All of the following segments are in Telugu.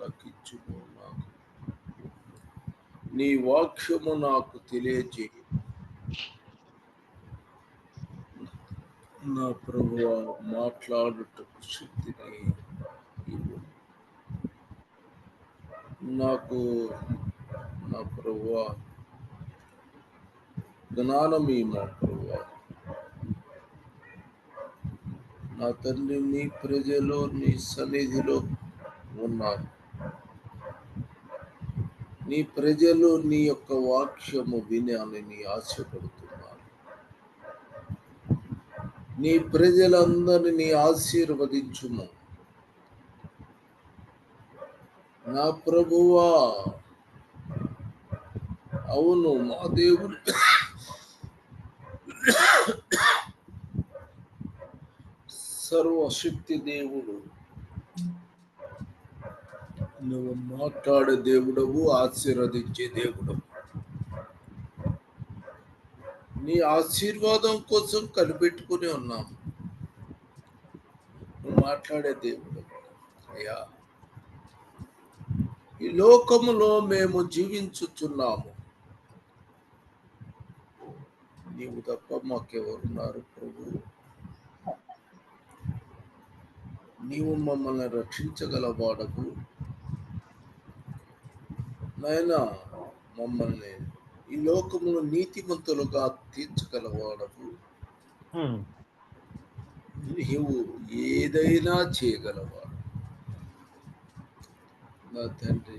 ఆలకించుము నాకు నీ వాక్యము నాకు తెలియజేయ. నా ప్రభు మాట్లాడుటకు శక్తిని ఇవ్వు. నాకు నా ప్రభు జ్ఞానమీ మా ప్రభు నా తండ్రి నీ ప్రజలు నీ సన్నిధిలో ఉన్నారు. నీ ప్రజలు నీ యొక్క వాక్యము వినాలని ఆశపడుతున్నారు. నీ ప్రజలందరినీ ఆశీర్వదించుము. నా ప్రభువా అవును మా దేవుడు సర్వశక్తి దేవుడు. నువ్వు మాట్లాడే దేవుడవు ఆశీర్వదించే దేవుడవు. నీ ఆశీర్వాదం కోసం కనిపెట్టుకుని ఉన్నాము నువ్వు మాట్లాడే దేవుడు అయ్యా ఈ లోకములో మేము జీవించుచున్నాము. నీవు తప్ప మాకెవరున్నారు ప్రభు. నీవు మమ్మల్ని రక్షించగలవాడకు నాయన మమ్మల్ని ఈ లోకమును నీతిమంతులుగా తీర్చగలవాడకు నీవు ఏదైనా చేయగలవాడు నా తండ్రి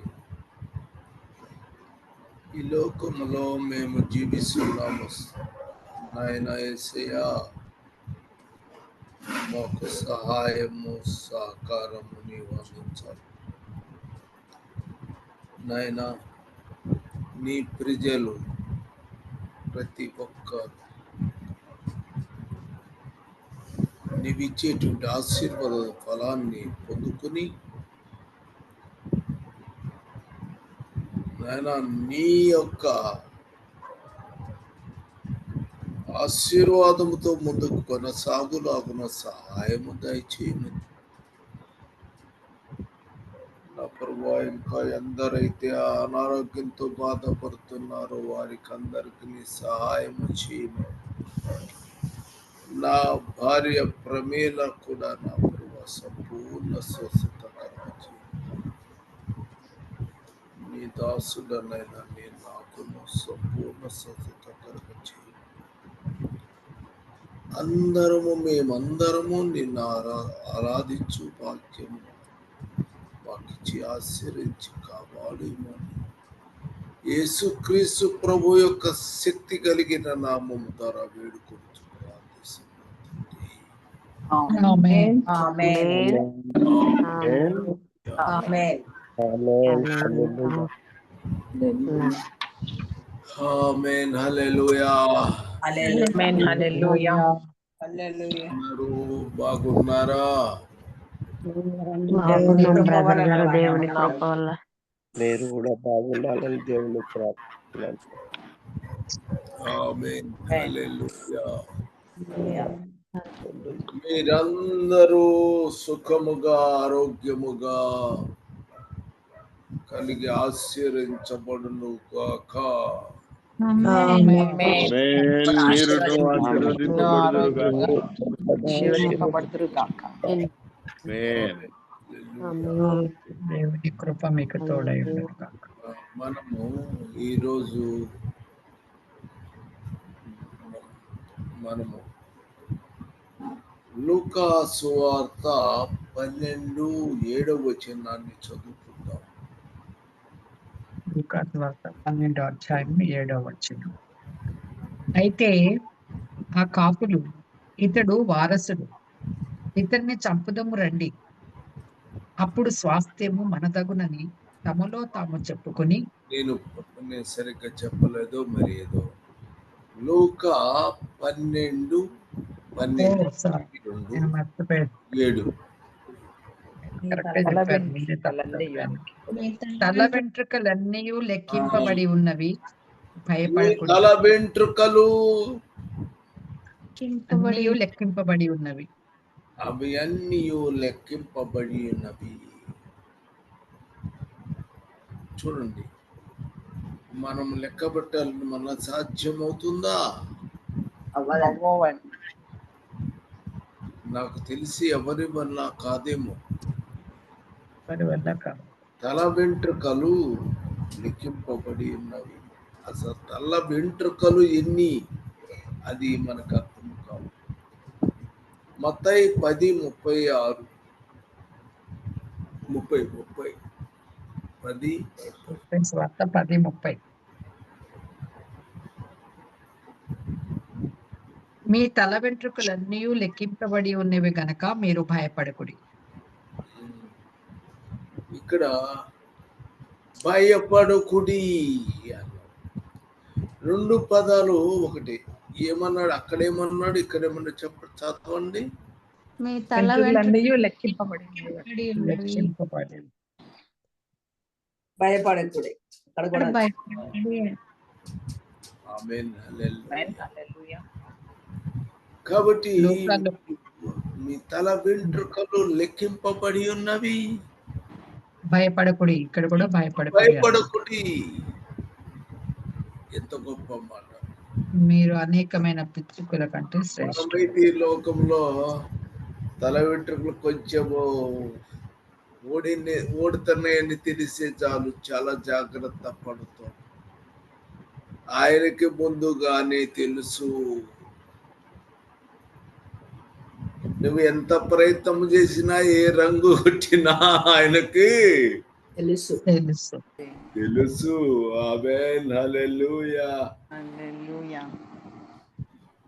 ఈ లోకములో మేము జీవిస్తున్నాము. నాయన ఏసయ్యా మాకు సహాయము సహకారము నీవు అందించాలి. నాయన నీ ప్రజలు ప్రతి ఒక్క నీవిచ్చేటువంటి ఆశీర్వాద ఫలాన్ని పొందుకుని నాయన నీ యొక్క ఆశీర్వాదముతో ముందుకు కొనసాగులాగున సహాయము దయచేయమని నా ప్రభా ఇంకా ఎందరైతే అనారోగ్యంతో బాధపడుతున్నారో వారికి అందరికి నీ సహాయం చేయము నా భార్య ప్రమేల కూడా నా ప్రభా సంపూర్ణ స్వస్థత కలగజేయమని. నీ దాసుడనైనా నీ నాకు సంపూర్ణ స్వస్థత కలగచేయి అందరము మేమందరము నిన్ను ఆరా ఆరాధించు భాగ్యము ఆశ్రయించి కాపాడేమని యేసుక్రీస్తు ప్రభు యొక్క శక్తి కలిగిన నామము ద్వారా వేడుకొచ్చు ప్రార్థిస్తున్నాను Amen. Amen. Amen. ఆమేన్ హల్లెలూయా Hallelujah. Amen. Hallelujah. Hallelujah. అందరూ బాగున్నారా బాగున్నాం బ్రదర్ గారు దేవుని కృప వల్ల మీరు కూడా బాగుండాలని దేవుని ప్రార్థన మీరందరూ సుఖముగా ఆరోగ్యముగా కలిగి ఆశీర్వించబడును గాక Amen. మీరును దేవుని కృప మీకు తోడై మనము ఈరోజు మనము లూకా సువార్త పన్నెండు ఏడవ వచనాన్ని చదువుకుందాం. లూకాసు వార్త పన్నెండో అధ్యాయం ఏడో వచ్చిన అయితే ఆ కాపులు ఇతడు వారసుడు ఇతన్ని చంపుదము రండి. అప్పుడు స్వాస్థ్యము మనదగునని తమలో తాము చెప్పుకొని నేను సరిగ్గా చెప్పలేదు మరి ఏదో. లూకా పన్నెండు ఏడు. కరెక్టే తల వెంట్రుకలన్నీ లెక్కింపబడి ఉన్నవి. మీ భయపడకూడదు తల వెంట్రుకలు. లెక్కింపబడి ఉన్నవి. అవి అన్నీ లెక్కింపబడి ఉన్నవి చూడండి. మనం లెక్క పెట్టాలని మన సాధ్యమవుతుందా? నాకు తెలిసి ఎవరి వల్ల కాదేమో. తల వెంట్రుకలు లెక్కింపబడి ఉన్నవి అసలు తల వెంట్రుకలు ఎన్ని? అది మనకు మొత్తాయి పది ముప్పై ఆరు. ముప్పై ముప్పై. పది పది ముప్పై. మీ తల వెంట్రుకలన్నీ లెక్కింపబడి ఉన్నవి గనక మీరు భయపడకుడి. ఇక్కడ భయపడకుడి. రెండు పదాలు ఒకటి. ఏమన్నాడు? అక్కడేమన్నాడు? ఇక్కడేమన్నాడు? చెప్ప. చదవండి. మీ తల లెక్కింపబడి భయపడకుడి. కాబట్టి మీ తల వెంట్రుకలు లెక్కింపబడి ఉన్నవి. భయపడకుడి. ఇక్కడ కూడా భయపడకుడి. భయపడకుడి. ఎంత గొప్ప మాట మీరు అనేకమైన పిచ్చుకుల కంటే శ్రేష్ఠ లోకంలో తల వెంట్రుకలు కొంచెము ఓడిని ఓడుతున్నాయని తెలిసే చాలు చాలా జాగ్రత్త పడుతాం. ఆయనకి ముందుగానే తెలుసు. నువ్వు ఎంత ప్రయత్నం చేసినా ఏ రంగు కొట్టినా ఆయనకి తెలుసు. తెలుసు. తెలుసు. ఆమెన్. హల్లెలూయా. హల్లెలూయా.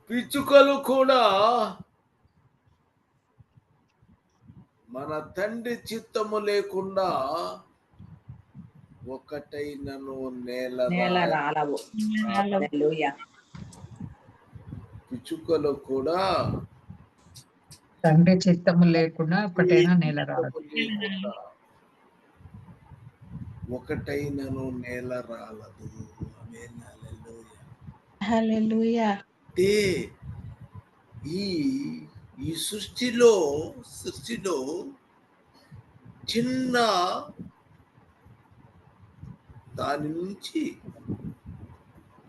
పిచ్చుకలు కూడా మన తండ్రి చిత్తము లేకుండా ఒకటైనను నేల రాలవు. పిచ్చుకలు కూడా తండ్రి చిత్తము లేకుండా ఒకటైనా నేల రాదు లేకుండా ఒకటైనను నేల రాలదు ఆమేన్ హల్లెలూయా హల్లెలూయా. అంటే ఈ ఈ సృష్టిలో సృష్టిలో చిన్న దాని నుంచి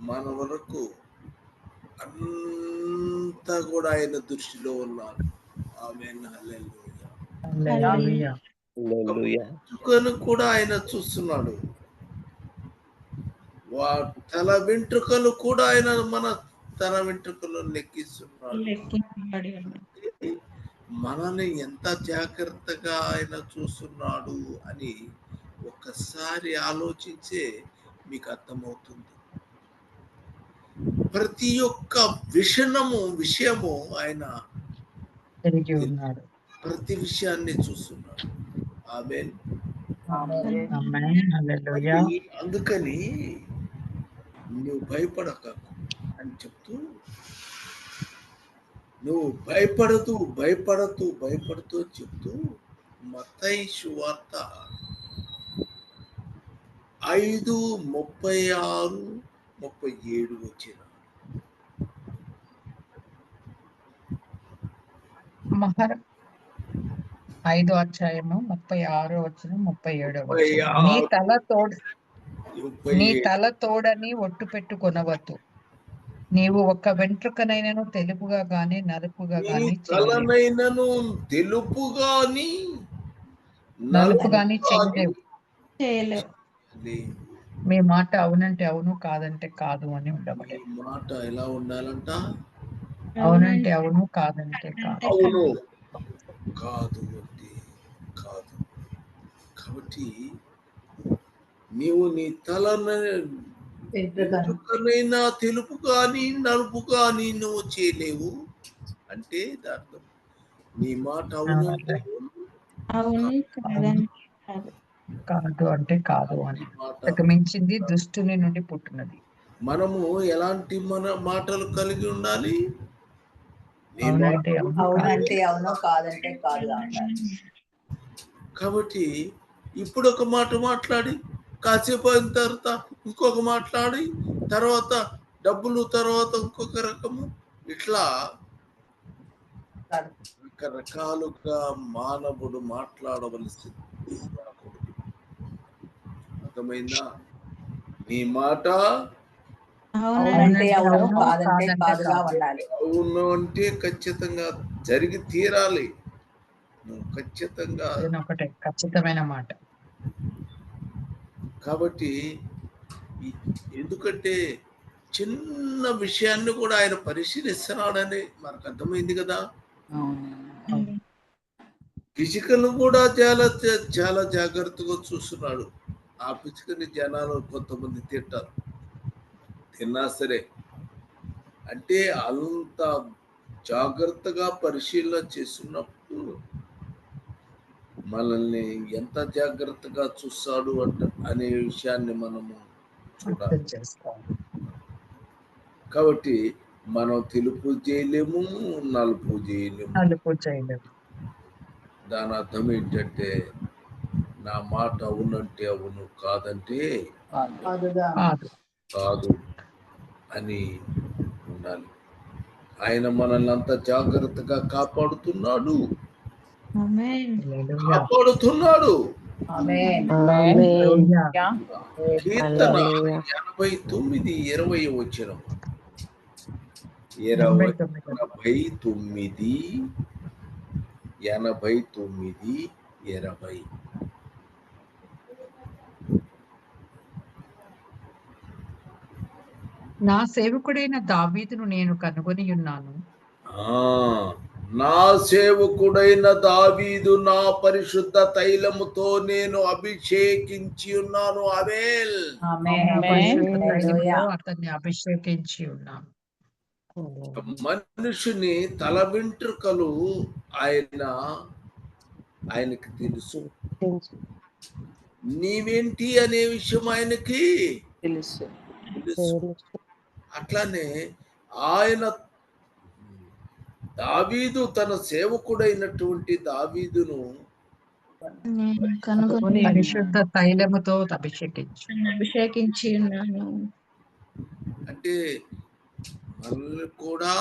మన వరకు అంతా కూడా ఆయన దృష్టిలో ఉన్నారు ఆమె హల్లెలూయా. హల్లెలూయా. వెంట్రుకను కూడా ఆయన చూస్తున్నాడు. వా తల వెంట్రుకలు కూడా ఆయన మన తల వెంట్రుకలు లెక్కిస్తున్నాడు. మనల్ని ఎంత జాగ్రత్తగా ఆయన చూస్తున్నాడు అని ఒక్కసారి ఆలోచించే మీకు అర్థమవుతుంది. ప్రతి ఒక్క విషణము విషయము ఆయన ప్రతి విషయాన్ని చూస్తున్నాడు. అందుకని నువ్వు భయపడక అని చెప్తూ నువ్వు భయపడదు భయపడతూ భయపడుతూ చెప్తూ మత్తయి సువార్త ఐదు ముప్పై ఆరు ముప్పై ఏడు వచ్చిన. మహర ఐదో అధ్యాయము ముప్పై ఆరో వచ్చిన ముప్పై ఏడో. నీ. తల తోడు నీ. తల తోడని ఒట్టు పెట్టుకొనవద్దు నీవు ఒక్క వెంట్రుకనైనను తెలుపుగా గాని నలుపుగా గాని. తలనైనను తెలుపుగాని నలుపు గాని చేయలేవు చేయలేవు లేవు. మీ మాట అవునంటే అవును కాదంటే కాదు అని ఉండబడే మాట ఎలా ఉండాలంట అవునంటే అవును కాదంటే కాదు కాదు కాబట్టి నీవు నీ తలన వెంట్రుకనైనా తెలుపు కానీ నలుపు కానీ నువ్వు చేయలేవు అంటే దాని అర్థం. నీ మాట అవును కాదు. అంటే కాదు అని. మించింది దుష్టుని నుండి పుట్టినది. మనము ఎలాంటి మన మాటలు కలిగి ఉండాలి? అవునంటే అవును కాదంటే కాదు కాబట్టి ఇప్పుడు ఒక మాట మాట్లాడి కాసేపు అయిన తర్వాత ఇంకొక మాట్లాడి తర్వాత డబ్బులు తర్వాత ఇంకొక రకము. ఇట్లా రకరకాలుగా మానవుడు మాట్లాడవలసి అర్థమైందా? నీ మాట అవును. అంటే ఖచ్చితంగా జరిగి తీరాలి. ఖచ్చితంగా ఖచ్చితమైన మాట. కాబట్టి ఎందుకంటే చిన్న విషయాన్ని కూడా ఆయన పరిశీలిస్తున్నాడని మనకు అర్థమైంది కదా. పిసికను కూడా చాలా చాలా జాగ్రత్తగా చూస్తున్నాడు. ఆ పిసికని జనాలు కొంతమంది తింటారు. తిన్నా సరే. అంటే అంత జాగ్రత్తగా పరిశీలన చేస్తున్నప్పుడు మనల్ని ఎంత జాగ్రత్తగా చూస్తాడు అంట అనే విషయాన్ని మనము చూడాలి. కాబట్టి మనం తెలుపు చేయలేము నలుపు చేయలేము. దాని అర్థం ఏంటంటే నా మాట అవునంటే అవును కాదంటే కాదు అని ఉండాలి. ఆయన మనల్ని అంత జాగ్రత్తగా కాపాడుతున్నాడు. హల్లెలూయా. కీర్తన ఎనభై తొమ్మిది ఇరవై వచ్చిన ఇరవై. ఎనభై తొమ్మిది. ఎనభై తొమ్మిది ఇరవై నా సేవకుడైన దావీదును నేను కనుగొని ఉన్నాను ఆ. నా సేవకుడైన దావీదు నా పరిశుద్ధ తైలముతో నేను అభిషేకించి ఉన్నాను. అవేల్ ఆమేన్. నా పరిశుద్ధ హల్లెలూయా. తైలముతో అతన్ని అభిషేకించి ఉన్నాను. మనుషుని తల వెంట్రుకలు ఆయన ఆయనకి తెలుసు. నీవేంటి అనే విషయం ఆయనకి తెలుసు. అట్లానే ఆయన దావీదు తన సేవకుడైనటువంటి దావీదును నేను కనుగొని పరిశుద్ధ తైలముతో అభిషేకించు అభిషేకించి ఉన్నాను అంటే మనల్ని కూడా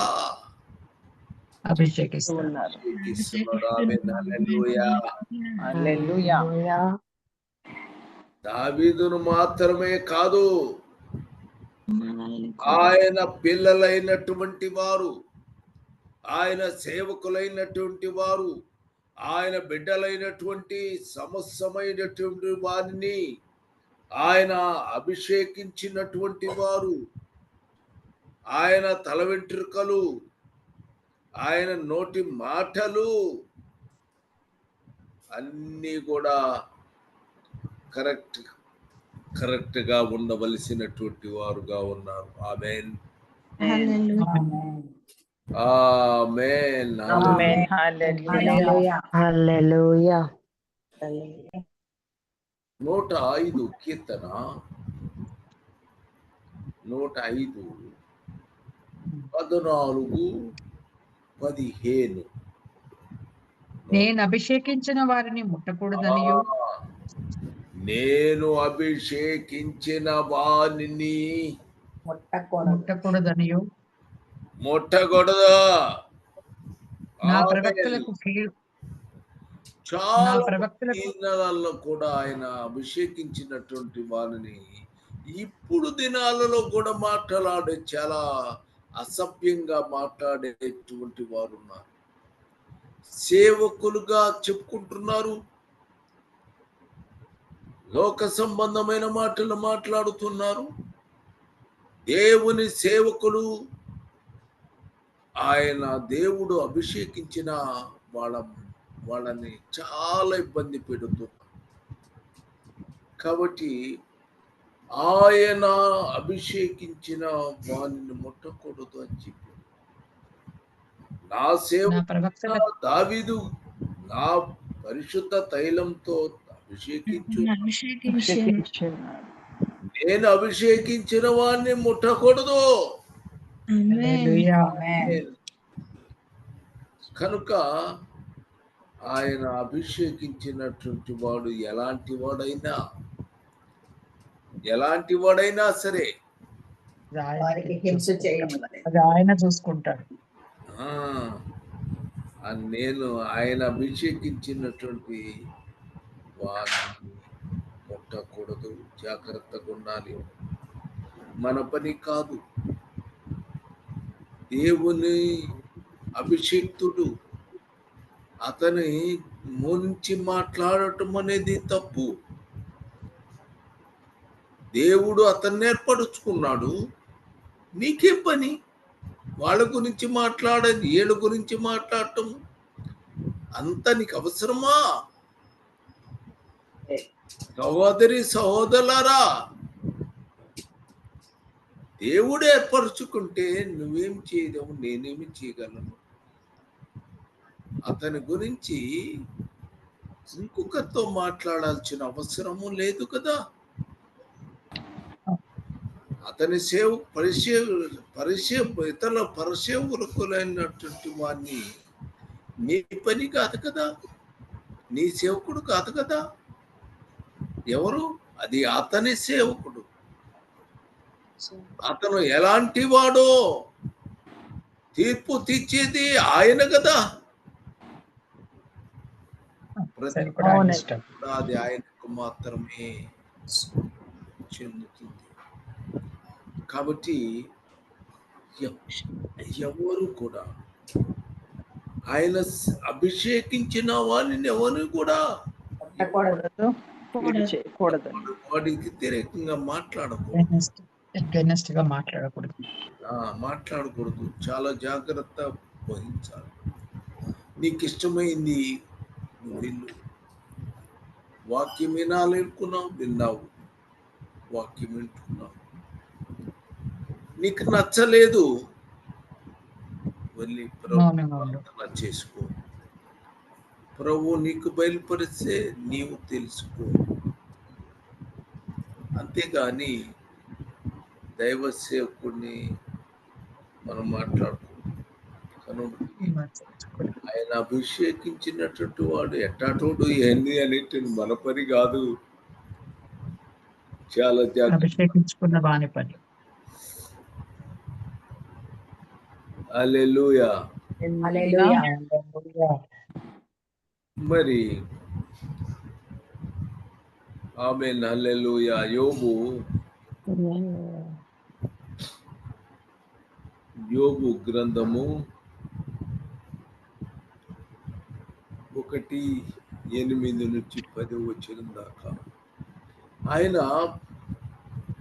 అభిషేకిస్తాను ఉన్నారు అభిషేకిస్తున్నాడు. ఆమేన్. హల్లెలూయా. హల్లెలూయా దావీదును మాత్రమే కాదు ఆయన పిల్లలైనటువంటి వారు ఆయన సేవకులైనటువంటి వారు ఆయన బిడ్డలైనటువంటి సమస్తమైనటువంటి వారిని ఆయన అభిషేకించినటువంటి వారు ఆయన తల వెంట్రుకలు ఆయన నోటి మాటలు అన్నీ కూడా కరెక్ట్ కరెక్ట్గా ఉండవలసినటువంటి వారుగా ఉన్నారు. ఆమెన్. ఆమేన్ హల్లెలూయా హల్లెలూయా హల్లెలూయా నూట ఐదు కీర్తన. నూట ఐదు. పద్నాలుగు పదిహేను. నేను అభిషేకించిన వారిని ముట్టకూడదనియు. ఆ, నేను అభిషేకించిన ముట్టకొను ముట్టకూడదనియు. ముట్టకూడదా. నా. ప్రవక్తలకు చాలా కూడా ఆయన అభిషేకించినటువంటి వారిని ఇప్పుడు దినాలలో కూడా మాట్లాడే చాలా అసభ్యంగా మాట్లాడేటువంటి వారు ఉన్నారు. సేవకులుగా చెప్పుకుంటున్నారు. లోక సంబంధమైన మాటలు మాట్లాడుతున్నారు. దేవుని సేవకులు ఆయన దేవుడు అభిషేకించిన వాళ్ళ వాళ్ళని చాలా ఇబ్బంది పెడుతున్నారు కాబట్టి ఆయన అభిషేకించిన వారిని ముట్టకూడదు అని చెప్పి. నా సేవ దావీదు నా పరిశుద్ధ తైలంతో అభిషేకించు. నేను అభిషేకించిన. వారిని ముట్టకూడదు. కనుక ఆయన అభిషేకించినటువంటి వాడు ఎలాంటి వాడైనా ఎలాంటి వాడైనా సరే ఆయన చూసుకుంటాడు. ఆ, ఆ నేను ఆయన అభిషేకించినటువంటి వారిని ముట్ట ముట్టకూడదు జాగ్రత్తగా ఉండాలి. మన పని కాదు. దేవుని అభిషిక్తుడు అతని ముంచి మాట్లాడటం అనేది తప్పు. దేవుడు అతన్ని ఏర్పరుచుకున్నాడు. నీకేం పని. వాళ్ళ గురించి మాట్లాడని వీళ్ళ గురించి మాట్లాడటం అంత నీకు అవసరమా? సహోదరి సహోదరులారా దేవుడు ఏర్పరచుకుంటే నువ్వేం చేయలేవు నేనేమి చేయగలను? అతని గురించి ఇంకొకరితో మాట్లాడాల్సిన అవసరము లేదు కదా. అతని సేవ పరిచయ పరిచయ ఇతరుల పరిచయకులైనటువంటి వాడిని నీ పని కాదు కదా. నీ సేవకుడు కాదు కదా. ఎవరు? అది అతని సేవకుడు. అతను ఎలాంటి వాడో తీర్పు తీర్చేది ఆయన కదా. అది ఆయనకు మాత్రమే చెందుతుంది. కాబట్టి ఎవ- ఎవరు కూడా ఆయన అభిషేకించిన వారిని ఎవరు కూడా వాడికి వ్యతిరేకంగా మాట్లాడకూడదు. గా మాట్లాడకూడదు. ఆ, మాట్లాడకూడదు. చాలా జాగ్రత్త వహించాలి. నీకు ఇష్టమైంది నువ్వు వెళ్ళు వాక్యం వినాలనుకున్నావు విన్నావు. వాక్యం వింటున్నావు నీకు నచ్చలేదు? వెళ్ళి. ప్రార్థన చేసుకో. ప్రభు నీకు బయలుపరిస్తే నీవు తెలుసుకో. అంతేగాని దైవ సేవకుడిని మనం మాట్లాడుకో కనుక ఆయన అభిషేకించినటువంటి వాడు ఎట్టాటోడు ఏంది అనేటి మన పని కాదు. చాలా అభిషేకించుకున్న వాని పని. హల్లెలూయా. మరి ఆమె అల్లెలుయా యోబు. యోబు గ్రంథము ఒకటి ఎనిమిది నుంచి పది వచ్చిన దాకా. ఆయన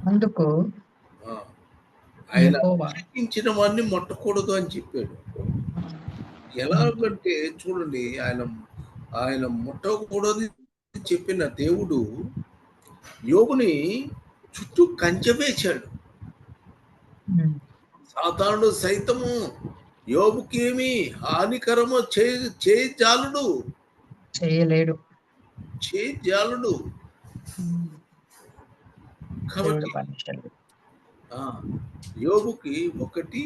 అందుకు ఆయన అభిషేకించిన వాడిని ముట్టకూడదు అని చెప్పాడు. ఎలాగంటే చూడండి ఆయన ఆయన ముట్టకూడదు చెప్పిన దేవుడు యోగుని చుట్టూ కంచె వేశాడు. సాతానుడు సైతము యోబుకి ఏమి హానికరము చే చేయజాలుడు చేయలేడు కాబట్టి. ఆ, యోబుకి ఒకటి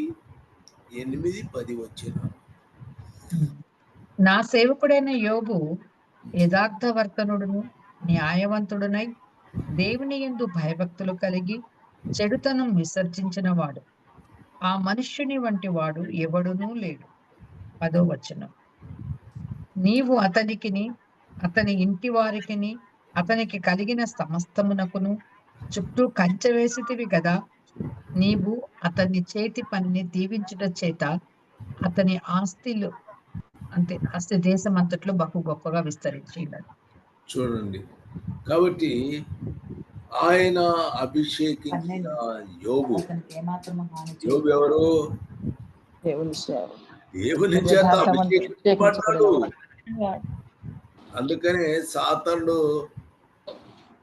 ఎనిమిది పది వచ్చిన. నా సేవకుడైన యోబు యథార్థవర్తనుడును న్యాయవంతుడునై దేవుని యందు భయభక్తులు కలిగి చెడుతనం విసర్జించిన వాడు ఆ మనుష్యుని వంటి వాడు ఎవడునూ లేడు. పదో వచనం. నీవు అతనికిని అతని ఇంటి వారికిని అతనికి కలిగిన సమస్తమునకును చుట్టూ కంచె వేసితివి కదా నీవు అతని చేతి పనిని దీవించుట చేత అతని ఆస్తిలు అంతే ఆస్తి దేశం అంతట్లో బహు గొప్పగా విస్తరించినాడు చూడండి. కాబట్టి ఆయన అభిషేకించిన యోగు యోగు ఎవరు? దేవుని చేత అభిషేకించబడ్డాడు. అందుకనే సాతానుడు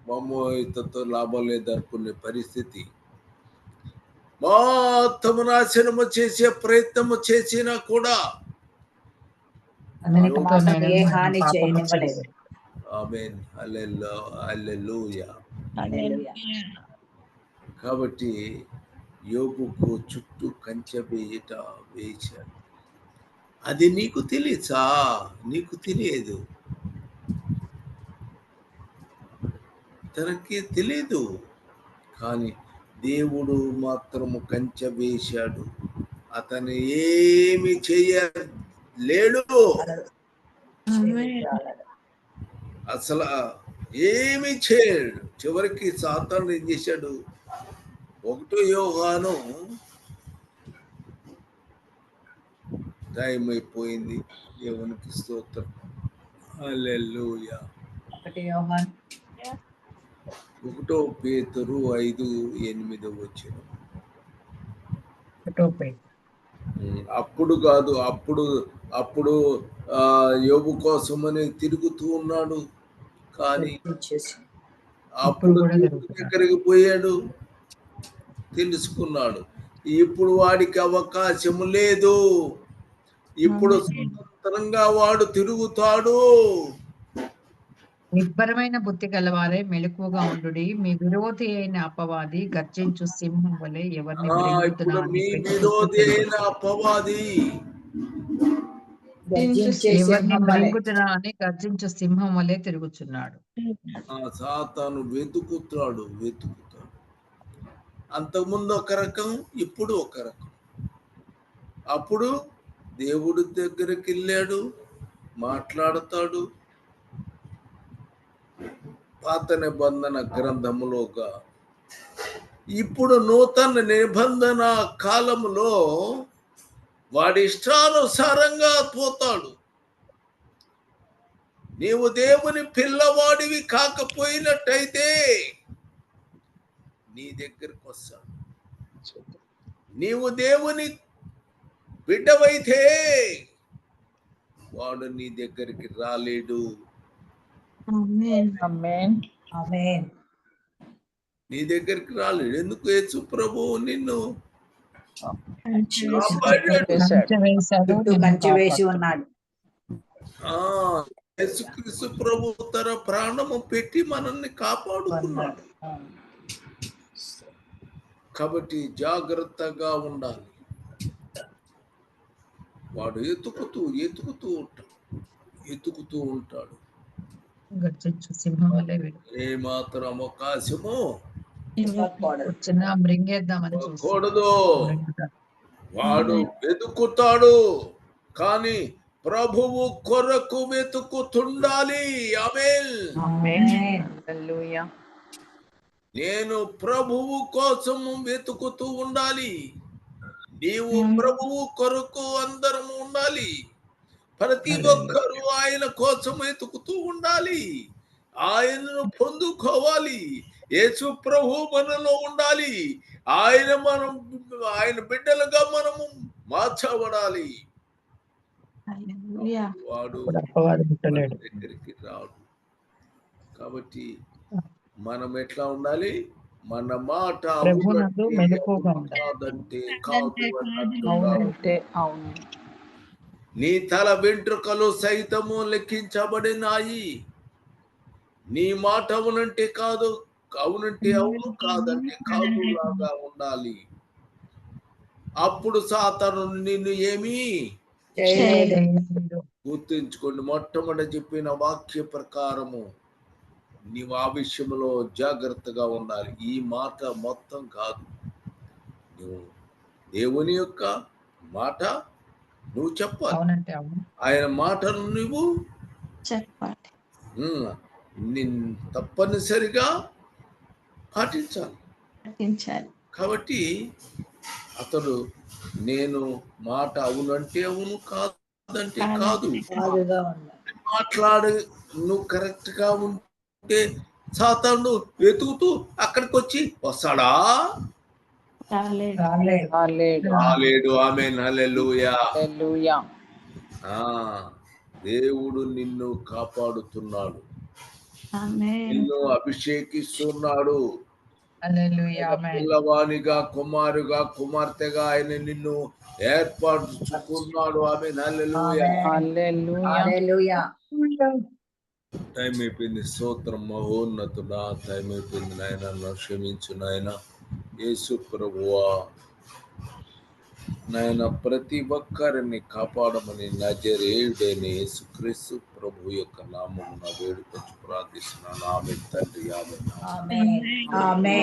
మమ్మో ఇతతో లాభం లేదు అనుకునే పరిస్థితి. మొత్తము నాశనము చేసే ప్రయత్నము చేసినా కూడా. ఆమెన్. Hallelujah hallelujah. కాబట్టి యోగుకు చుట్టూ కంచె వేయట వేశాడు అది నీకు తెలియచా నీకు తెలియదు. తనకి తెలియదు కానీ దేవుడు మాత్రము కంచె వేశాడు. అతను ఏమి చేయలేడు. అసలు ఏమి చేయడు చివరికి సాతాను ఏం చేశాడు? ఒకటో యోగాను టైం అయిపోయింది. దేవునికి స్తోత్రం. ఒకటి పేతురు ఐదు ఎనిమిది వచ్చిన. అప్పుడు కాదు అప్పుడు అప్పుడు ఆ యోగు కోసమని తిరుగుతూ ఉన్నాడు. కానీ అప్పుడు. దగ్గరికి పోయాడు. తెలుసుకున్నాడు. ఇప్పుడు వాడికి అవకాశం లేదు. ఇప్పుడు స్వతంత్రంగా వాడు తిరుగుతాడు. నిబ్బరమైన బుద్ధి గలవారే మెలకువగా ఉండుడి. మీ విరోధి అయిన అపవాది గర్జించు సింహం వలె ఎవరిని మీ విరోధి అయిన అపవాది అని గర్జించు సింహం వలె. తిరుగుచున్నాడు. ఆ సాతాను వెతుకుతాడు వెతుకుతాడు అంతకుముందు ఒక రకం ఇప్పుడు ఒక రకం. అప్పుడు దేవుడి దగ్గరికి వెళ్ళాడు మాట్లాడతాడు. పాత నిబంధన గ్రంథములోగా ఇప్పుడు నూతన నిబంధన కాలములో వాడి ఇష్టానుసారంగా పోతాడు. నీవు దేవుని పిల్లవాడివి కాకపోయినట్టయితే నీ దగ్గరకు వస్తాడు. నీవు దేవుని బిడ్డవైతే వాడు నీ దగ్గరికి రాలేడు. ఆమేన్ ఆమేన్ ఆమేన్ నీ దగ్గరికి రాలేడు. ఎందుకు యేసు ప్రభు నిన్ను కంచె వేసి. ఉన్నాడు యేసుక్రీస్తు ప్రభు తన ప్రాణము పెట్టి మనల్ని కాపాడుకున్నాడు. కాబట్టి జాగ్రత్తగా ఉండాలి వాడు ఎతుకుతూ ఎతుకుతూ ఉంటాడు ఎతుకుతూ ఉంటాడు. ఏ మాత్రం అవకాశము. వచ్చిన మృంగేద్దామని చూస్తాడు కూడదు వాడు వెతుకుతాడు కానీ ప్రభువు కొరకు వెతుకుతుండాలి. నేను ప్రభువు కోసము వెతుకుతూ ఉండాలి. నీవు ప్రభువు కొరకు అందరము ఉండాలి. ప్రతి ఒక్కరూ ఆయన కోసం వెతుకుతూ ఉండాలి. ఆయనను పొందుకోవాలి. యేసు ప్రభు మనలో ఉండాలి. ఆయన మనం ఆయన బిడ్డలుగా మనము మార్చబడాలి. హల్లెలూయా వాడు దగ్గరికి రాడు. కాబట్టి మనం ఎట్లా ఉండాలి? మన మాట. కాదంటే నీ తల వెంట్రుకలు సైతము లెక్కించబడినాయి. నీ మాట అవునంటే కాదు. అవునంటే అవును కాదంటే కాదు లాగా ఉండాలి. అప్పుడు సాతను నిన్ను ఏమీ చేయలేదు. గుర్తుంచుకోండి మొట్టమొదటి చెప్పిన వాక్య ప్రకారము నీవు ఆ విషయంలో జాగ్రత్తగా ఉండాలి. ఈ మాట మొత్తం కాదు. నువ్వు దేవుని యొక్క మాట నువ్వు చెప్పాలి. ఆయన మాటను నువ్వు చెప్పాలి. తప్పనిసరిగా పాటించాలి. పాటించాలి. కాబట్టి అతడు నేను మాట అవునంటే అవును కాదంటే కాదు. మాట్లాడు నువ్వు కరెక్ట్గా ఉంటే సాతాను వెతుకుతూ అక్కడికి వచ్చి వస్తాడా. రాలేడు. ఆమె హల్లెలూయా. హల్లెలూయా. ఆ దేవుడు నిన్ను కాపాడుతున్నాడు. నిన్ను అభిషేకిస్తున్నాడు. పిల్లవానిగా కుమారుగా కుమార్తెగా ఆయన నిన్ను ఏర్పరచుకున్నాడు. ఆమె హల్లెలూయా. హల్లెలూయా. హల్లెలూయా. టైం అయిపోయింది స్తోత్రం మహోన్నతుడా. టైం అయిపోయింది నాయన క్షమించు నాయన. యేసు ప్రభువా. నాయన ప్రతి ఒక్కరిని కాపాడమని నజరేయుడైన యేసుక్రీస్తు ప్రభు యొక్క నామం నా వేడుకొచ్చి ప్రార్థిస్తున్నాను. ఆమె తండ్రి ఆమె